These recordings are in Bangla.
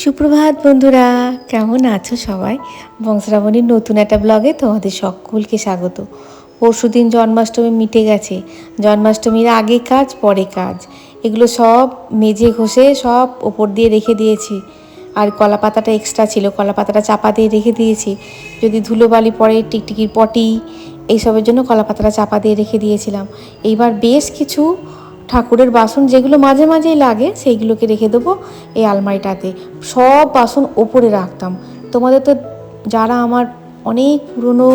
সুপ্রভাত বন্ধুরা, কেমন আছো সবাই? বংশরাবণীর নতুন একটা ব্লগে তোমাদের সকলকে স্বাগত। পরশুদিন জন্মাষ্টমী মিটে গেছে। জন্মাষ্টমীর আগে কাজ, পরে কাজ। এগুলো সব মেজে ঘষে সব ওপর দিয়ে রেখে দিয়েছি। আর কলা পাতাটা এক্সট্রা ছিল কলা পাতাটা চাপা দিয়ে রেখে দিয়েছি। যদি ধুলোবালি পড়ে, টিকটিকির পটি, এইসবের জন্য কলা পাতাটা চাপা দিয়ে রেখে দিয়েছিলাম। এইবার বেশ কিছু ঠাকুরের বাসন যেগুলো মাঝে মাঝেই লাগে, সেইগুলোকে রেখে দেবো এই আলমারিটাতে। সব বাসন ওপরে রাখতাম। তোমাদের তো যারা আমার অনেক পুরনো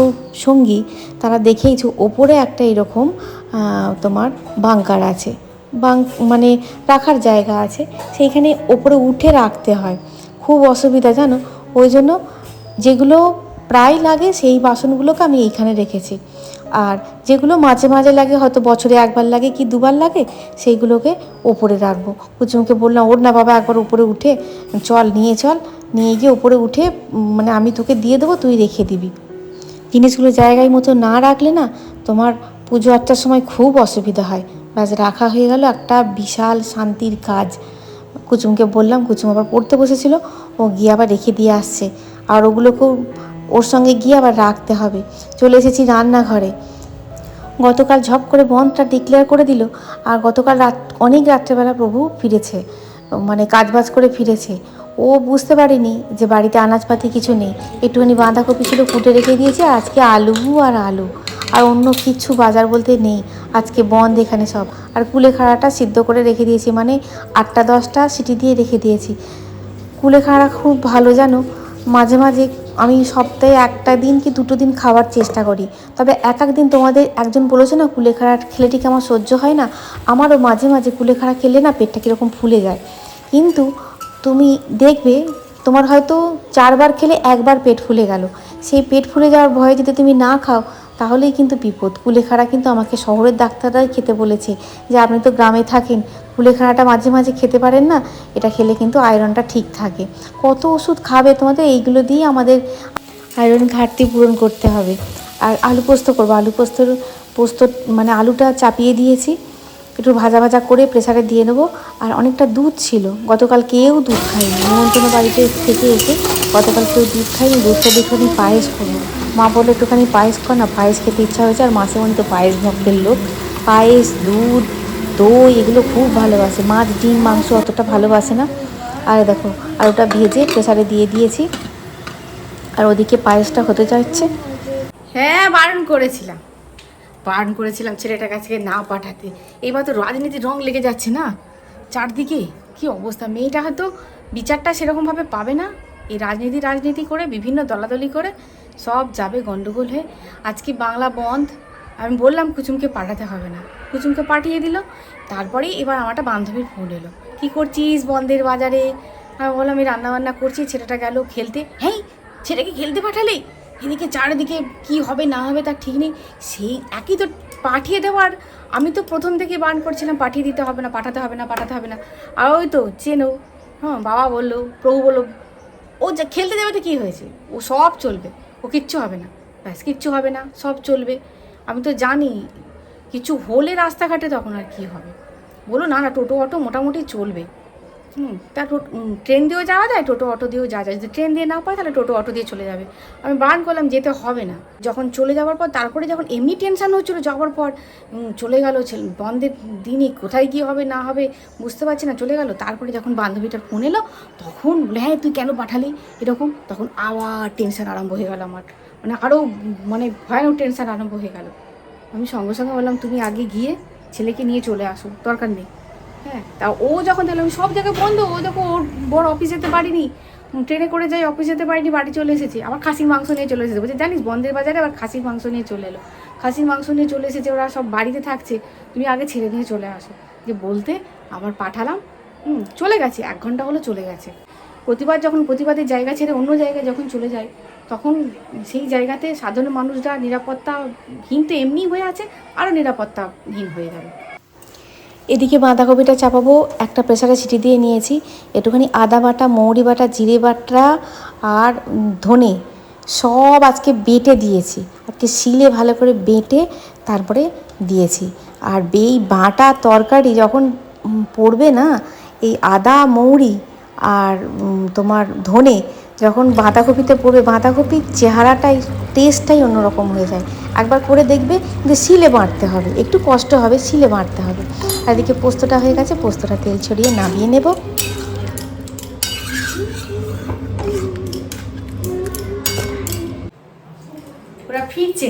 সঙ্গী, তারা দেখেইছো ওপরে একটা এরকম তোমার বাংকার আছে। বাং মানে রাখার জায়গা আছে। সেইখানে ওপরে উঠে রাখতে হয়। খুব অসুবিধা, জানো? ওই জন্য যেগুলো প্রায় লাগে, সেই বাসনগুলোকে আমি এইখানে রেখেছি। আর যেগুলো মাঝে মাঝে লাগে, হয়তো বছরে একবার লাগে কি দুবার লাগে, সেইগুলোকে ওপরে রাখব। কুচুমকে বললাম, ওর না বাবা একবার উপরে উঠে, চল নিয়ে চল। নিয়ে গিয়ে উপরে উঠে মানে আমি তোকে দিয়ে দেবো, তুই রেখে দিবি। জিনিসগুলো জায়গায় মতো না রাখলে না, তোমার পুজো আটটার সময় খুব অসুবিধা হয়। ব্যাস, রাখা হয়ে গেল একটা বিশাল শান্তির কাজ। কুচুমকে বললাম, কুচুম আবার পড়তে বসেছিল, ও গিয়ে আবার রেখে দিয়ে আসছে। আর ওগুলোকেও ওর সঙ্গে গিয়ে আবার রাখতে হবে। চলে এসেছি রান্নাঘরে। গতকাল ঝপ করে বন্ধটা ডিক্লেয়ার করে দিল, আর গতকাল রাত, অনেক রাত্রেবেলা প্রভু ফিরেছে মানে কাজবাজ করে ফিরেছে। ও বুঝতে পারেনি যে বাড়িতে আনাজপাতি কিছু নেই। একটুখানি বাঁধাকপি ছিল কুটে রেখে দিয়েছে আজকে আলু আর আলু। আর অন্য কিচ্ছু বাজার বলতে নেই, আজকে বন্ধ এখানে সব। আর কুলেখাড়াটা সিদ্ধ করে রেখে দিয়েছি মানে আটটা দশটা সিটি দিয়ে রেখে দিয়েছি। কুলেখাড়া খুব ভালো, জানো? মাঝে মাঝে আমি সপ্তাহে একটা দিন কি দুটো দিন খাওয়ার চেষ্টা করি। তবে এক এক দিন তোমাদের একজন বলেছে না কুলেখাড়া খেলে ঠিক আমার সহ্য হয় না? আমারও মাঝে মাঝে কুলেখাড়া খেলে না পেটটা কীরকম ফুলে যায়। কিন্তু তুমি দেখবে, তোমার হয়তো চারবার খেলে একবার পেট ফুলে গেল। সেই পেট ফুলে যাওয়ার ভয়ে যদি তুমি না খাও তাহলেই কিন্তু বিপদ। কুলেখাড়া কিন্তু আমাকে শহরের ডাক্তাররাই খেতে বলেছে যে, আপনি তো গ্রামে থাকেন, কুলেখাড়াটা মাঝে মাঝে খেতে পারেন না? এটা খেলে কিন্তু আয়রনটা ঠিক থাকে। কত ওষুধ খাবে তোমাদের? এইগুলো দিয়ে আমাদের আয়রন ঘাটতি পূরণ করতে হবে। আর আলু পোস্ত করব। আলু পোস্তর, পোস্ত মানে আলুটা চাপিয়ে দিয়েছি। একটু ভাজা ভাজা করে প্রেসারে দিয়ে নেব। আর অনেকটা দুধ ছিল। গতকাল কেউ দুধ খায়নি। নিমন্ত্রণ বাড়িতে থেকে এসে গতকাল কেউ দুধ খায়নি। দুধটা দিয়ে একটুখানি পায়েস করব মা বলে একটুখানি পায়েস কর না, পায়েস খেতে ইচ্ছা হয়েছে, আর মাসে মনে তো পায়েস ভক্তের লোক। পায়েস, দুধ, দই, এগুলো খুব ভালোবাসে। মাছ ডিম, মাংস অতটা ভালোবাসে না। আর দেখো, আর ওটা ভেজে প্রেসারে দিয়ে দিয়েছি। আর ওদিকে পায়েসটা হতে যাচ্ছে। হ্যাঁ বারণ করেছিলাম। বারণ করেছিলাম ছেলেটার কাছে না পাঠাতে। এবার তো রাজনীতির রং লেগে যাচ্ছে না। চারদিকে কি অবস্থা? মেয়েটা হয়তো বিচারটা সেরকমভাবে পাবে না। এই রাজনীতি রাজনীতি করে, বিভিন্ন দলাদলি করে সব যাবে গন্ডগোল হয়ে। আজকে বাংলা বন্ধ। আমি বললাম কুচুমকে পাঠাতে হবে না। কুচুমকে পাঠিয়ে দিল। তারপরেই এবার আমারটা বান্ধবীর ফোন এলো। কী করছিস বন্ধের বাজারে? আমি বললাম আমি রান্নাবান্না করছি, ছেলেটা গেল খেলতে। হ্যাঁ ছেলেকে খেলতে পাঠালে? এদিকে চারিদিকে কি হবে না হবে তার ঠিক নেই। সেই একই তো পাঠিয়ে দেওয়ার। আমি তো প্রথম থেকে বান করছিলাম, পাঠিয়ে দিতে হবে না, পাঠাতে হবে না, পাঠাতে হবে না। আর ওই তো, চেনো। হ্যাঁ বাবা বলল, প্রভু বলল, ও যা খেলতে যাবে তো কী হয়েছে? ও সব চলবে। ও কিচ্ছু হবে না। ব্যাস, কিচ্ছু হবে না, সব চলবে। আমি তো জানি, কিছু হলে রাস্তাঘাটে তখন আর কি হবে। বলো না না, টোটো, অটো মোটামুটি চলবে। হুম, তা ট্রেন দিয়েও যাওয়া যায়, টোটো, অটো দিয়েও যাওয়া যায়। যদি ট্রেন দিয়ে না পায়, তাহলে টোটো, অটো দিয়ে চলে যাবে। আমি বারণ করলাম, যেতে হবে না। যখন চলে যাওয়ার পর, তারপরে যখন এমনি টেনশান হচ্ছিল, যাওয়ার পর চলে গেল বন্ধের দিনে কোথায় গিয়ে হবে, না হবে, বুঝতে পারছি না, চলে গেল। তারপরে যখন বান্ধবীটার ফোন এলো, তখন বলে হ্যাঁ তুই কেন পাঠালি? এরকম, তখন আবার টেনশন আরম্ভ হয়ে গেল আমার। মানে আরও মানে ভয়ানক টেনশন আরম্ভ হয়ে গেল। আমি সঙ্গে সঙ্গে বললাম, তুমি আগে গিয়ে ছেলেকে নিয়ে চলে আসো, দরকার নেই। হ্যাঁ তা ও যখন দেখলাম সব জায়গায় বন্ধ, ও দেখো, ওর বড় অফিস যেতে পারিনি ট্রেনে করে যাই অফিস যেতে পারিনি, বাড়ি চলে এসেছি, আবার খাসির মাংস নিয়ে চলে এসেছে, বলছে, জানিস, বন্ধের বাজারে আবার খাসির মাংস নিয়ে চলে এলো, খাসির মাংস নিয়ে চলে এসেছে, ওরা সব বাড়িতে থাকছে, তুমি আগে ছেড়ে নিয়ে চলে আসো। যে বলতে আবার পাঠালাম, হুম, চলে গেছে, এক ঘণ্টা হলো চলে গেছে। প্রতিবার যখন প্রতিবাদের জায়গা ছেড়ে অন্য জায়গায় যখন চলে যায়, তখন সেই জায়গাতে সাধারণ মানুষরা নিরাপত্তাহীন তো এমনি হয়ে আছে, আরও নিরাপত্তাহীন হয়ে যাবে। এদিকে বাঁধাকপিটা চাপাবো, একটা প্রেসারে সিটি দিয়ে নিয়েছি। একটুখানি আদা বাটা, মৌরি বাটা, জিরে বাটা আর ধনে সব আজকে বেটে দিয়েছি। আজকে শিলে ভালো করে বেটে তারপরে দিয়েছি। আর এই বাটা তরকারি যখন পড়বে না, এই আদা, মৌরি আর তোমার ধনে যখন বাঁধাকপিতে পড়বে, বাঁধাকপির চেহারাটাই টেস্টটাই অন্যরকম হয়ে যায়। একবার করে দেখবে যে শিলে বাঁটতে হবে। একটু কষ্ট হবে, শিলে বাঁটতে হবে। আর এদিকে পোস্তটা হয়ে গেছে, পোস্তটা তেল ছড়িয়ে নামিয়ে নেব। ওরা ফিরছে।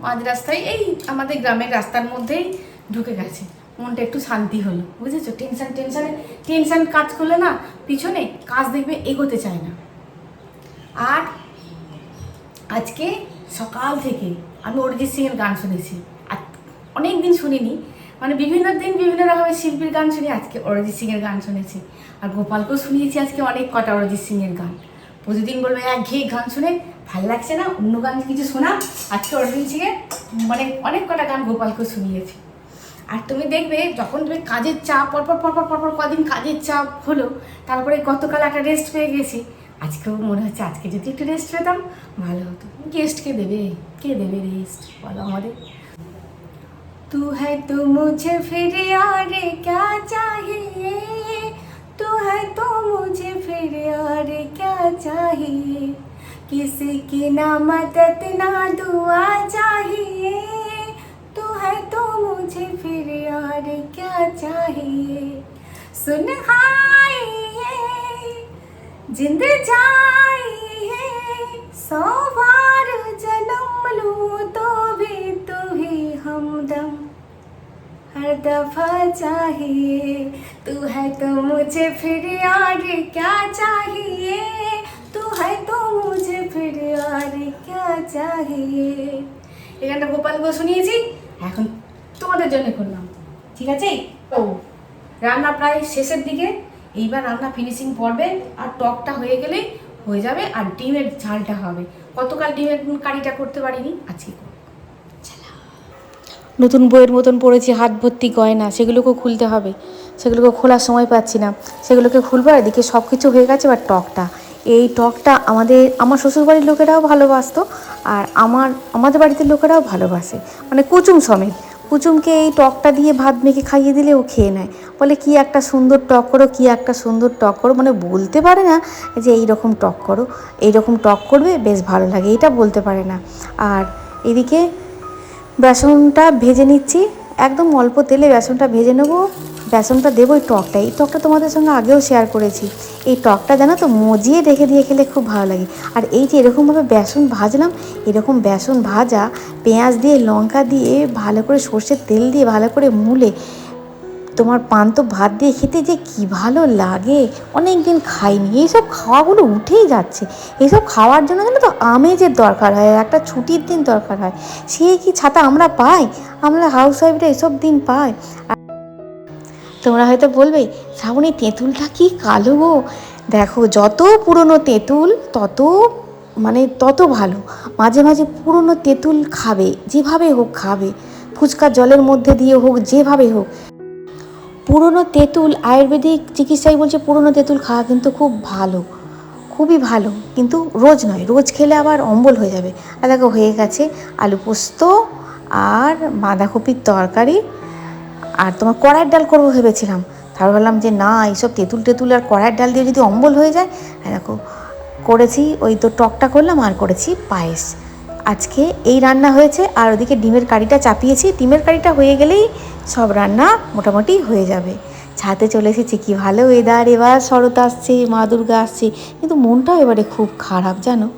মাঝ রাস্তায় এই আমাদের গ্রামের রাস্তার মধ্যেই ঢুকে গেছে। মনটা একটু শান্তি হলো। বুঝেছ? টেনশন, টেনশনে, টেনশন কাজ করলে না পিছনে কাজ দেখবে এগোতে চায় না। আর আজকে সকাল থেকে আমি অরিজিৎ সিংয়ের গান শুনেছি। আর অনেক দিন শুনিনি। মানে বিভিন্ন দিন বিভিন্ন রকমের শিল্পীর গান শুনি, আজকে অরিজিৎ সিংয়ের গান শুনেছি। আর গোপালকেও শুনিয়েছি আজকে অনেক কটা অরিজিৎ সিংয়ের গান। প্রতিদিন বলবে এক ঘেয়ে গান শুনে ভালো লাগছে না, অন্য গান কিছু শোনা। আজকে অরিজিৎ সিংয়ের মানে অনেক কটা গান গোপালকেও শুনিয়েছি। আর তুমি দেখবে, যখন তুমি কাজের চাপ, পরপর পরপর পরপর কদিন কাজের চাপ হলো, তারপরে গতকাল একটা রেস্ট পেয়ে গেছি। আজকেও মনে হচ্ছে আজকে যদি একটু রেস্ট পেতাম ভালো হতো গেস্ট কে দেবে কে দেবে রেস্ট বলো আমাদের तू है तो मुझे फिर यार क्या चाहिए तू है तो मुझे फिर यार क्या चाहिए किसी की ना मदद ना दुआ चाहिए तू है तो मुझे फिर यार क्या चाहिए सुन हाय जिंद जाइए सौ बार जन्म लूं तो भी तू ही हमदम हर दफा चाहिए तू है तो मुझे फिर यार क्या चाहिए तू है तो मुझे फिर यार क्या चाहिए এখানটা গোপালকে শুনিয়েছি এখন তোমাদের জন্য করলাম ঠিক আছে ও রান্না প্রায় শেষের দিকে এইবার রান্না ফিনিশিং পড়বে আর টকটা হয়ে গেলে হয়ে যাবে আর ডিমের ঝালটা হবে। গতকাল ডিমের কারিটা করতে পারিনি, আজকে নতুন বইয়ের মতন পড়েছি, হাত ভর্তি গয়না, সেগুলোকেও খুলতে হবে। সেগুলোকে খোলার সময় পাচ্ছি না। সেগুলোকে খুলবো আর এদিকে সব কিছু হয়ে গেছে এবার টকটা। এই টকটা আমাদের, আমার শ্বশুরবাড়ির লোকেরাও ভালোবাসতো আর আমার, আমাদের বাড়িতে লোকেরাও ভালোবাসে। মানে কুচুম সমেত। কুচুমকে এই টকটা দিয়ে ভাত মেখে খাইয়ে দিলে ও খেয়ে নেয়। বলে, কি একটা সুন্দর টক করো, কী একটা সুন্দর টক করো। মানে বলতে পারে না যে এই রকম টক করো এই রকম টক করবে, বেশ ভালো লাগে। এটা বলতে পারে না। আর এদিকে বেসনটা ভেজে নিচ্ছি। একদম অল্প তেলে বেসনটা ভেজে নেব। বেসনটা দেবো এই টকটা এই টকটা তোমাদের সঙ্গে আগেও শেয়ার করেছি। এই টকটা জানো তো, মজিয়ে রেখে দিয়ে খেলে খুব ভালো লাগে। আর এই যে এরকমভাবে বেসন ভাজলাম, এরকম বেসন ভাজা, পেঁয়াজ দিয়ে, লঙ্কা দিয়ে, ভালো করে সর্ষের তেল দিয়ে, ভালো করে মুলে, তোমার পান্তা ভাত দিয়ে খেতে যে কি ভালো লাগে। অনেক দিন খাইনি। এইসব খাওয়াগুলো উঠেই যাচ্ছে। এইসব খাওয়ার জন্য জানো তো, আমেজের দরকার হয় একটা ছুটির দিন দরকার হয়। সে কি ছাতা আমরা পাই? আমরা হাউস ওয়াইফরা এসব দিন পাই। তোমরা হয়তো বলবে, শ্রাবণী, তেঁতুলটা কি কালো গো? দেখো, যত পুরনো তেঁতুল, তত মানে তত ভালো। মাঝে মাঝে পুরনো তেঁতুল খাবে, যেভাবে হোক খাবে। ফুচকা জলের মধ্যে দিয়ে হোক, যেভাবে হোক। পুরনো তেঁতুল, আয়ুর্বেদিক চিকিৎসায় বলছে পুরনো তেঁতুল খাওয়া কিন্তু খুব ভালো, খুবই ভালো। কিন্তু রোজ নয়, রোজ খেলে আবার অম্বল হয়ে যাবে। আর দেখো, হয়ে গেছে আলু পোস্ত আর বাঁধাকপির তরকারি। আর তোমার কড়াইয়ের ডাল করব ভেবেছিলাম। তারপর ভাবলাম যে না, এইসব তেঁতুল টেতুল আর কড়াইয়ের ডাল দিয়ে যদি অম্বল হয়ে যায় দেখো, করেছি, ওই তো টকটা করলাম আর করেছি পায়েস। আজকে এই রান্না হয়েছে, আর ওদিকে ডিমের কারিটা চাপিয়েছি। ডিমের কারিটা হয়ে গেলেই সব রান্না মোটামুটি হয়ে যাবে। ছাতে চলে এসেছি, কি ভালো ওয়েদার এবার শরৎ আসছে, মা দুর্গা আসছে, কিন্তু মনটাও এবারে খুব খারাপ, জানো?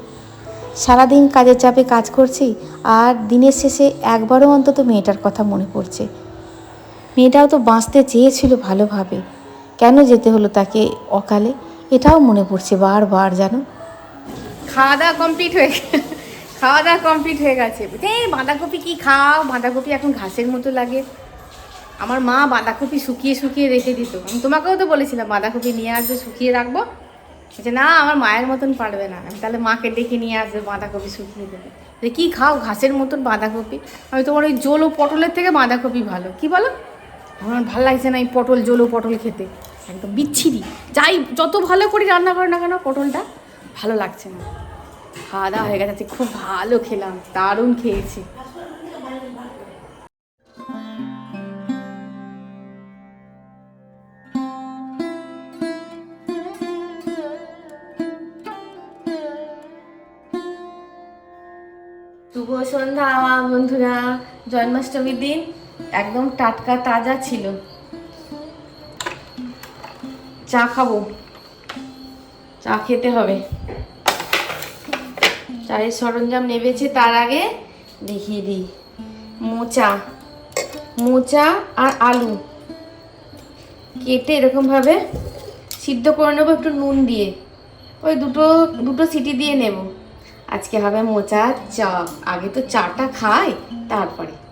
সারাদিন কাজের চাপে কাজ করছি, আর দিনের শেষে একবারও অন্তত মেয়েটার কথা মনে পড়ছে। মেয়েটাও তো বাঁচতে চেয়েছিল ভালোভাবে। কেন যেতে হলো তাকে অকালে? এটাও মনে পড়ছে বারবার, জানো? খাওয়া দাওয়া কমপ্লিট হয়ে খাওয়া দাওয়া কমপ্লিট হয়ে গেছে। এই বাঁধাকপি কি খাও? বাঁধাকপি এখন ঘাসের মতো লাগে। আমার মা বাঁধাকপি শুকিয়ে শুকিয়ে রেখে দিত। আমি তোমাকেও তো বলেছিলাম, বাঁধাকপি নিয়ে আসবে, শুকিয়ে রাখব। বলছে, না, আমার মায়ের মতন পারবে না। আমি তাহলে মাকে ডেকে নিয়ে আসবে বাঁধাকপি শুকিয়ে দেবে যে কী খাও? ঘাসের মতন বাঁধাকপি? আমি, তোমার ওই জল ও পটলের থেকে বাঁধাকপি ভালো। কি বলো? আমার ভালো লাগছে না এই পটল জলো পটল খেতে। একদম বিচ্ছিরি। যাই, যত ভালো করি রান্না করে না কেন, পটলটা ভালো লাগছে না। খাওয়া দাওয়া হয়ে গেছে খুব ভালো খেলাম, দারুণ খেয়েছি। শুভ সন্ধ্যা, বন্ধুরা। জন্মাষ্টমীর দিন। একদম টাটকা তাজা ছিল। চা খাব। চা খেতে হবে। চায়ের সরঞ্জাম নেবেছে, তার আগে দেখিয়ে দিই। মোচা। মোচা আর আলু। কেটে এরকমভাবে সিদ্ধ করে নেব, একটু নুন দিয়ে। ওই দুটো দুটো সিটি দিয়ে নেব। আজকে হবে মোচা চা আগে তো চাটা খাই, তারপরে।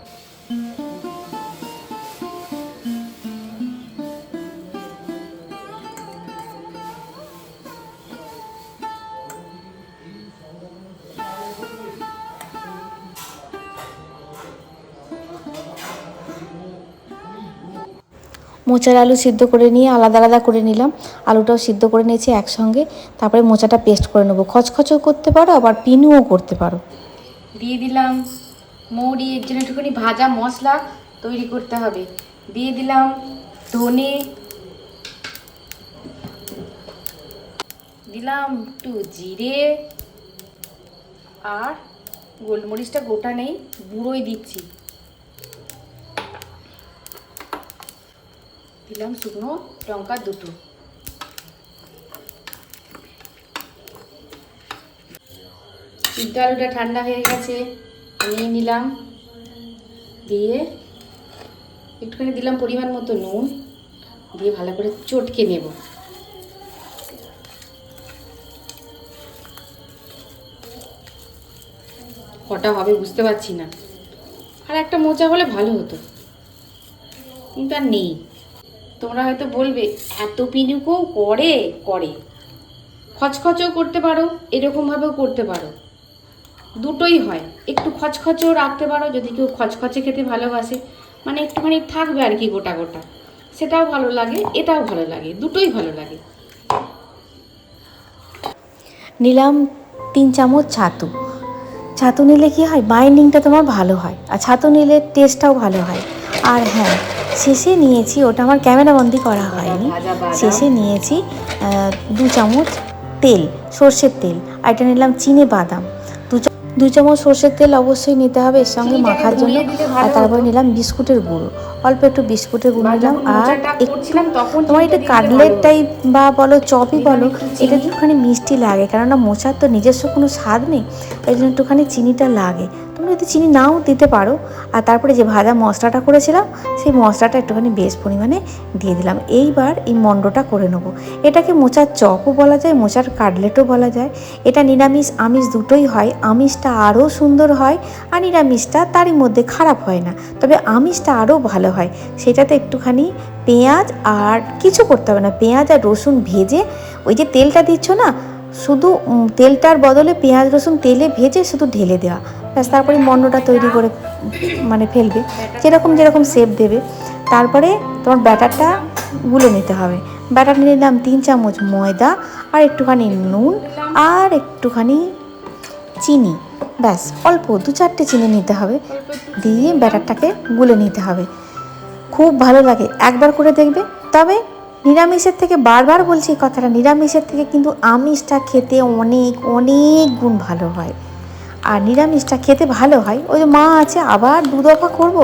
মোচার আলু সিদ্ধ করে নিয়ে আলাদা আলাদা করে নিলাম। আলুটাও সিদ্ধ করে নিয়েছি একসঙ্গে। তারপরে মোচাটা পেস্ট করে নেব। খচখচও করতে পারো, আবার পিনুও করতে পারো। দিয়ে দিলাম মৌরি, এর জন্য একটুখানি ভাজা মশলা তৈরি করতে হবে। দিয়ে দিলাম ধনে। দিলাম একটু জিরে। আর গোলমরিচটা গোটা নেই বুড়োই দিচ্ছি। দিলাম শুকনো লঙ্কা দুটো। সিদ্ধ আলুটা ঠান্ডা হয়ে গেছে, নিয়ে নিলাম। দিয়ে একটুখানি দিলাম পরিমাণ মতো নুন, দিয়ে ভালো করে চটকে নেব। কটা হবে বুঝতে পারছি না। আর একটা মোচা হলে ভালো হতো। কিন্তু আর নেই। তোমরা হয়তো বলবে, এত পিনুকও করে করে। খচখচও করতে পারো, এরকমভাবেও করতে পারো। দুটোই হয়। একটু খচখচও রাখতে পারো, যদি কেউ খচখচে খেতে ভালোবাসে। মানে একটুখানি থাকবে আর কি গোটা গোটা। সেটাও ভালো লাগে, এটাও ভালো লাগে, দুটোই ভালো লাগে। নিলাম তিন চামচ ছাতু। ছাতু নিলে কি হয়? বাইন্ডিংটা তোমার ভালো হয়। আর ছাতু নিলে টেস্টটাও ভালো হয়। আর হ্যাঁ শেষে নিয়েছি ওটা আমার ক্যামেরাবন্দি করা হয়নি। শেষে নিয়েছি দু চামচ তেল সর্ষের তেল আর এটা নিলাম চিনে বাদাম। দু চামচ সর্ষের তেল অবশ্যই নিতে হবে এর সঙ্গে মাখার জন্য। আর তারপরে নিলাম বিস্কুটের গুঁড়ো। অল্প একটু বিস্কুটের গুঁড়ো নিলাম আর একটু তোমার এটা কাটলেট টাইপ বা বলো চপই বলো এটা একটুখানি মিষ্টি লাগে কেননা মোচার তো নিজস্ব কোনো স্বাদ নেই এই জন্য একটুখানি চিনিটা লাগে। তোমরা যদি চিনি নাও দিতে পারো। আর তারপরে যে ভাজা মশলাটা করেছিলাম, সেই মশলাটা একটুখানি বেশ পরিমাণে দিয়ে দিলাম। এইবার এই মণ্ডটা করে নেব। এটাকে মোচার চপও বলা যায়, মোচার কাটলেটও বলা যায়। এটা নিরামিষ, আমিষ দুটোই হয়। আমিষটা আরও সুন্দর হয় আর নিরামিষটা তারই মধ্যে খারাপ হয় না। তবে আমিষটা আরও ভালো হয়। সেটাতে একটুখানি পেঁয়াজ আর কিছু করতে হবে না। পেঁয়াজ আর রসুন ভেজে ওই যে তেলটা দিচ্ছ না শুধু তেলটার বদলে পেঁয়াজ, রসুন তেলে ভেজে শুধু ঢেলে দেওয়া। ব্যাস, তারপরে মন্ডটা তৈরি করে মানে ফেলবে। যেরকম যেরকম শেপ দেবে। তারপরে তোমার ব্যাটারটা গুলে নিতে হবে। ব্যাটার নিলাম তিন চামচ ময়দা আর একটুখানি নুন আর একটুখানি চিনি। ব্যাস, অল্প দু চারটে চিনি নিতে হবে। দিয়ে ব্যাটারটাকে গুলে নিতে হবে। খুব ভালো লাগে। একবার করে দেখবে। তবে নিরামিষের থেকে বারবার বলছি এই কথাটা, নিরামিষের থেকে কিন্তু আমিষটা খেতে অনেক অনেক গুণ ভালো হয়। আর নিরামিষটা খেতে ভালো হয়, ওই যে মা আছে, আবার দু দফা করব।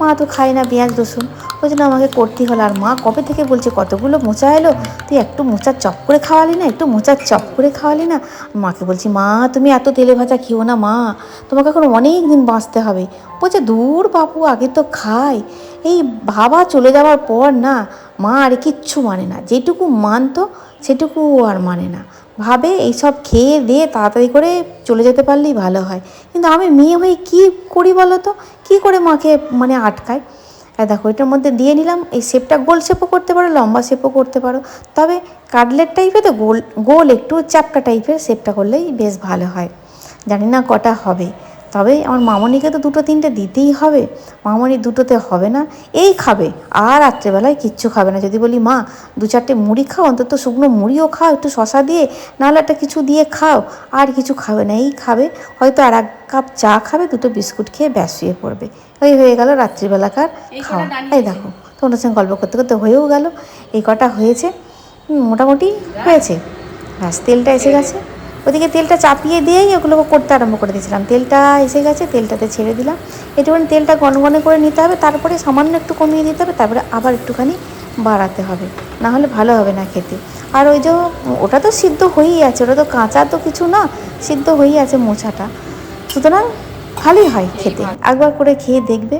মা তো খায় না পেঁয়াজ, রসুন। ওই জন্য আমাকে করতেই হলো। আর মা কবে থেকে বলছে, কতগুলো মোচা এলো? তুই একটু মোচার চপ করে খাওয়ালি না, একটু মোচার চপ করে খাওয়ালি না? মাকে বলছি, মা, তুমি এত তেলে ভাজা খেও না, মা। তোমাকে এখন অনেক দিন বাঁচতে হবে। বলছে, দূর বাপু, আগে তো খাই এই বাবা চলে যাওয়ার পর না মা আর কিচ্ছু মানে না। যেটুকু মানতো, সেটুকু আর মানে না। ভাবে এইসব খেয়ে দিয়ে তাড়াতাড়ি করে চলে যেতে পারলেই ভালো হয়। কিন্তু আমি মেয়ে হয়ে কী করি বলো তো? কী করে মাকে মানে আটকায়? আর দেখো, এটার মধ্যে দিয়ে নিলাম। এই শেপটা গোল শেপও করতে পারো, লম্বা শেপও করতে পারো। তবে কাটলেট টাইপের তো গোল গোল একটু চাপটা টাইপের শেপটা করলেই বেশ ভালো হয়। জানি না কটা হবে। তবে আমার মামনিকে তো দুটো তিনটে দিতেই হবে। মামনি দুটোতে হবে না এই খাবে আর রাত্রেবেলায় কিচ্ছু খাবে না। যদি বলি মা দু চারটে মুড়ি খাও অন্তত শুকনো মুড়িও খাও একটু শশা দিয়ে নাহলে একটা কিছু দিয়ে খাও। আর কিছু খাবে না এই খাবে। হয়তো আর এক কাপ চা খাবে দুটো বিস্কুট খেয়ে ব্যাস শুয়ে পড়বে। ওই হয়ে গেল রাত্রিবেলাকার খাওয়া। এই দেখো তোমাদের সঙ্গে গল্প করতে করতে হয়েও গেল। এই কটা হয়েছে। মোটামুটি হয়েছে। ব্যাস তেলটা এসে গেছে। ওদিকে তেলটা চাপিয়ে দিয়েই ওগুলোকে করতে আরম্ভ করে দিয়েছিলাম। তেলটা এসে গেছে, তেলটাতে ছেড়ে দিলাম। একটুখানি তেলটা গনগনে করে নিতে হবে, তারপরে সামান্য একটু কমিয়ে দিতে হবে, তারপরে আবার একটুখানি বাড়াতে হবে। না হলে ভালো হবে না খেতে। আর ওই যে ওটা তো সিদ্ধ হয়েই আছে, ওটা তো কাঁচা তো কিছু না, সিদ্ধ হয়েই আছে মোছাটা। সুতরাং ভালোই হয় খেতে। একবার করে খেয়ে দেখবে।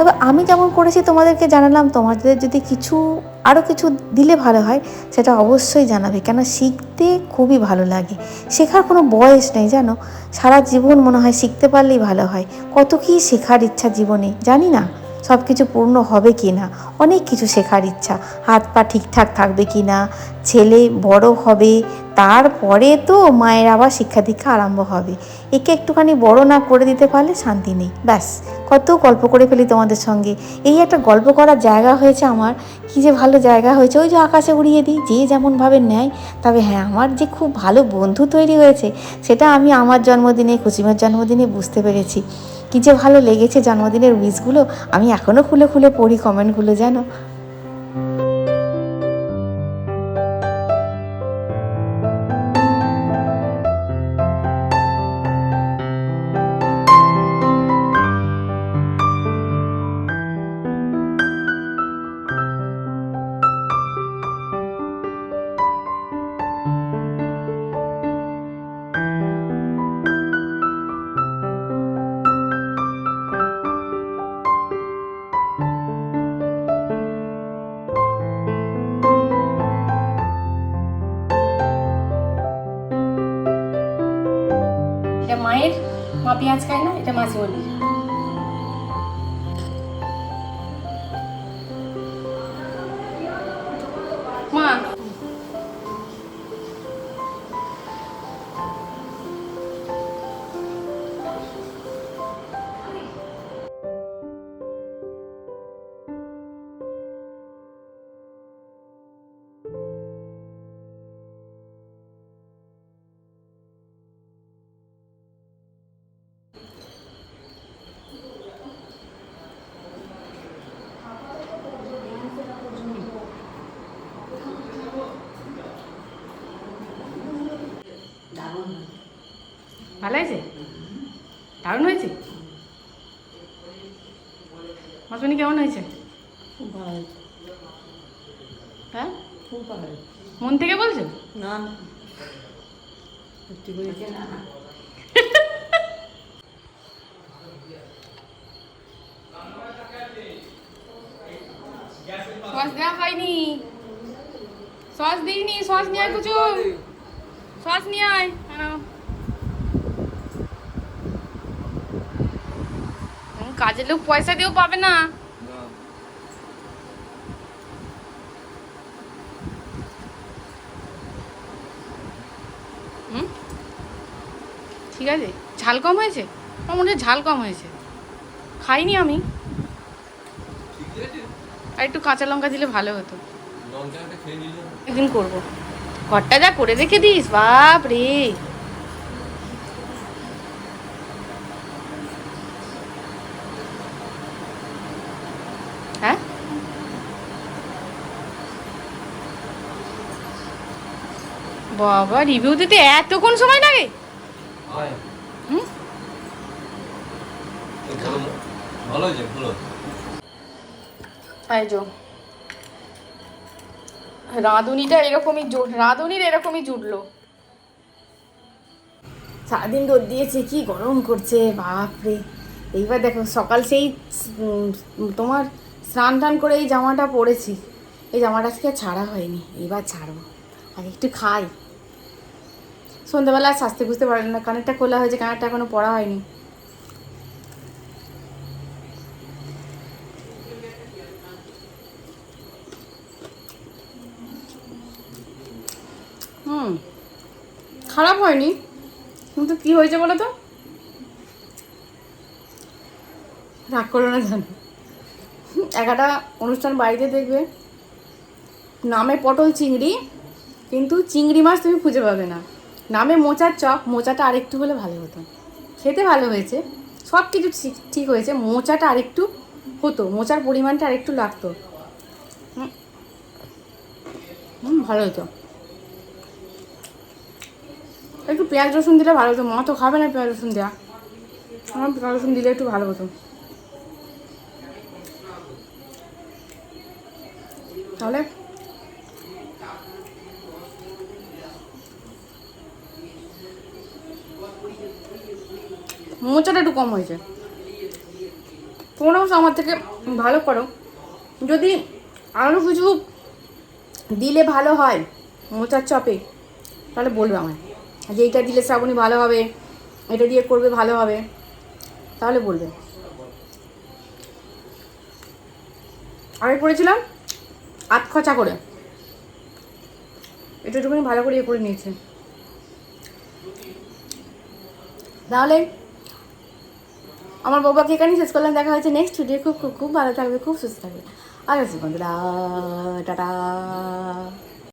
তবে আমি যেমন করেছি, তোমাদেরকে জানালাম, তোমাদের যদি কিছু আরও কিছু দিলে ভালো হয়, সেটা অবশ্যই জানাবে। কেন শিখতে খুবই ভালো লাগে। শেখার কোনো বয়স নেই, জানো? সারা জীবন মনে হয় শিখতে পারলেই ভালো হয়। কত কী শেখার ইচ্ছা জীবনে, জানি না? সব কিছু পূর্ণ হবে কি না? অনেক কিছু শেখার ইচ্ছা। হাত পা ঠিকঠাক থাকবে কি না? ছেলে বড় হবে, তারপরে তো মায়ের আবার শিক্ষা দীক্ষা আরম্ভ হবে। একে একটুখানি বড় না করে দিতে পারলে শান্তি নেই। ব্যাস, কত গল্প করে ফেলি তোমাদের সঙ্গে। এই একটা গল্প করার জায়গা হয়েছে আমার। কী যে ভালো জায়গা হয়েছে। ওই যে আকাশে উড়িয়ে দিই, যে যেমনভাবে নেয়। তবে হ্যাঁ আমার যে খুব ভালো বন্ধু তৈরি হয়েছে, সেটা আমি আমার জন্মদিনে কুচিমার জন্মদিনে বুঝতে পেরেছি। কী যে ভালো লেগেছে জন্মদিনের উইশগুলো আমি এখনও খুলে খুলে পড়ি কমেন্টগুলো জানো? না ভালো হয়েছে? দারুণ হয়েছে? মাসুনি কেমন হয়েছে? খুব ভালো হয়েছে। হ্যাঁ? খুব ভালো মন থেকে বলছো? না না। সত্যি সস দেওয়া হয়নি। সস দিইনি সস নিয়ে আয় কুচু সস নিয়ে আয় আনো। হুম, কাজের লোক পয়সা দিয়েও পাবে না। হুম? ঠিক আছে? ঝাল কম হয়েছে? আমার মনে ঝাল কম হয়েছে। খাইনি আমি। আর একটু কাঁচা লঙ্কা দিলে ভালো হতো। একদিন করব। ঘরটা যা করে রেখে দিস বাপ রে বাবা রিভিউ দিতে এতক্ষণ সময় লাগে? রাঁধুনিটা এরকমই জুট রাঁধুনির এরকমই জুটলো। সারাদিন রোদ দিয়েছে কি গরম করছে বাপরে। এইবার দেখো সকাল সেই তোমার স্নান টান করে এই জামাটা পরেছি। এই জামাটা আজকে আর ছাড়া হয়নি এবার ছাড়বো। আগে একটু খাই। সন্ধ্যাবেলা আর বুঝতে পারলাম না, কানেরটা খোলা হয়েছে, কানেরটা এখনও পড়া হয়নি। হুম, খারাপ হয়নি। কিন্তু কি হয়েছে বলো তো? রাগ করো না জানো একটা অনুষ্ঠান বাড়িতে দেখবে। নামে পটল চিংড়ি, কিন্তু চিংড়ি মাছ তুমি খুঁজে পাবে না। নামে মোচার চপ, মোচাটা আরেকটু হলে ভালো হতো। খেতে ভালো হয়েছে। সব কিছু ঠিক- হয়েছে। মোচাটা আরেকটু হতো। মোচার পরিমাণটা আরেকটু লাগতো। হুম। ভালো হতো। একটু পেঁয়াজ রসুন দিলে ভালো হতো। মা তো খাবে না পেঁয়াজ রসুন দেওয়া আমার পেঁয়াজ রসুন দিলে একটু ভালো হতো। তাহলে মোচাটা একটু কম হয়েছে। তোমরা অবশ্য আমার থেকে ভালো করো। যদি আরও কিছু দিলে ভালো হয়, মোচার চপে, তাহলে বলবে আমায়। যে এইটা দিলে শ্রাবণী ভালো হবে, এটা দিয়ে করবে ভালো হবে, তাহলে বলবে। আমি করেছিলাম আধ খচা করে। এটা একটুখানি ভালো করে ইয়ে করে নিয়েছে। তাহলে আমার বাবাকে এখানেই শেষ করলাম, দেখা হয়েছে নেক্সট ভিডিও খুব খুব খুব ভালো থাকবে, খুব সুস্থ থাকবে। আর বন্ধুরা, টাটা।